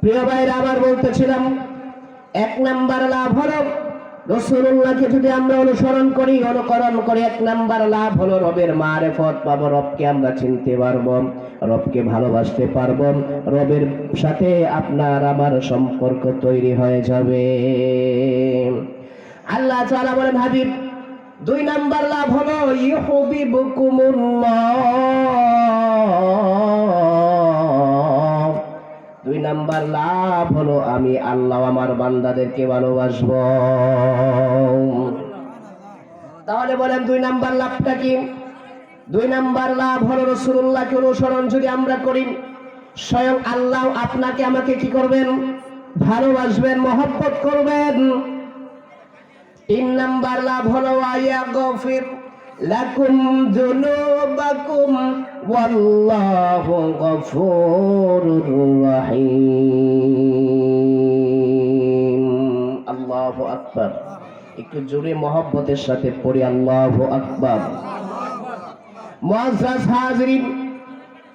প্রিয় ভাইরা, আবার বলতেছিলাম, এক নাম্বার লাভ হলো রসুল্লাহকে যদি আমরা অনুসরণ করি, অনুকরণ করি এক নাম্বার লাভ হলো রবের মারেফত পাবো, রবকে আমরা চিনতে পারব, রবকে ভালোবাসতে পারব, রবের সাথে আপনার আমার সম্পর্ক তৈরি হয়ে যাবে। আল্লাহ তাআলা বলেন, হাবিব, দুই নাম্বার লাভ হলো ইহবি ইউহিবুকুমুল্লাহ নাম্বার লাভ হলো, আমি আল্লাহ আমার বান্দাদেরকে ভালোবাসবো। তাহলে বলেন, দুই নাম্বার লাভটা কি? দুই নাম্বার লাভ হলো রসুল্লাহকে অনুসরণ যদি আমরা করি, স্বয়ং আল্লাহ আপনাকে আমাকে কি করবেন? ভালোবাসবেন, মহব্বত করবেন। তিন নাম্বার লাভ হলো আয়া গফির লাকুম যুনুবাকুম ওয়াল্লাহু গফুরুর রহিম। আল্লাহু আকবার। একটু জোরে মহব্বতের সাথে পড়ি, আল্লাহু আকবার। মুআজ্জাজ হাজিরিন,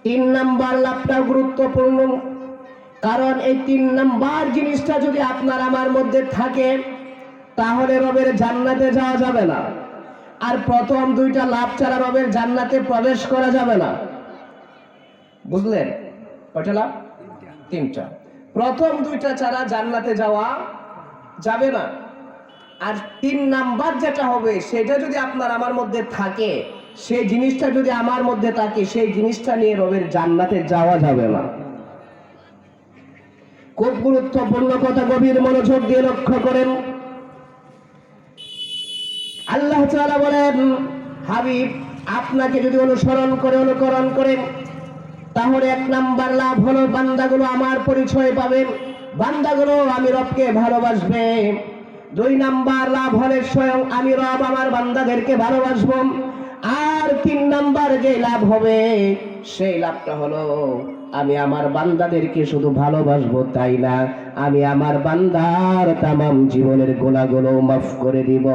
তিন নাম্বার লাভটা গুরুত্বপূর্ণ। কারণ এই তিন নাম্বার জিনিসটা যদি আপনার আমার মধ্যে থাকে, তাহলে রবের জান্নাতে যাওয়া যাবে না। আর প্রথম দুইটা লাভ ছাড়া রবের জান্নাতে প্রবেশ করা যাবে না। বুঝলেন? কয়টা লাভ? তিনটা। প্রথম দুইটা ছাড়া জান্নাতে যাওয়া যাবে না। আর তিন নাম্বার যেটা হবে, সেটা যদি আপনার আমার মধ্যে থাকে, সেই জিনিসটা যদি আমার মধ্যে থাকে, সেই জিনিসটা নিয়ে রবের জান্নাতে যাওয়া যাবে না। খুব গুরুত্বপূর্ণ কথা, গভীর মনোযোগ দিয়ে লক্ষ্য করেন। আল্লাহ তাআলা বলেন, হাবিব, আপনাকে যদি অনুসরণ করে, অনুকরণ করেন তাহলে এক নাম্বার লাভ হলো বান্দাগুলো আমার পরিচয় পাবে, বান্দাগুলো আমি রবকে ভালোবাসবে। দুই নাম্বার লাভ হলে স্বয়ং আমি রব আমার বান্দাদেরকে ভালোবাসব। আর তিন নাম্বার যে লাভ হবে সেই লাভটা হলো, আমি আমার বান্দাদেরকে শুধু ভালোবাসবো তাই না, আমি আমার বান্দার তামাম জীবনের গোলাগুলো মাফ করে দিব।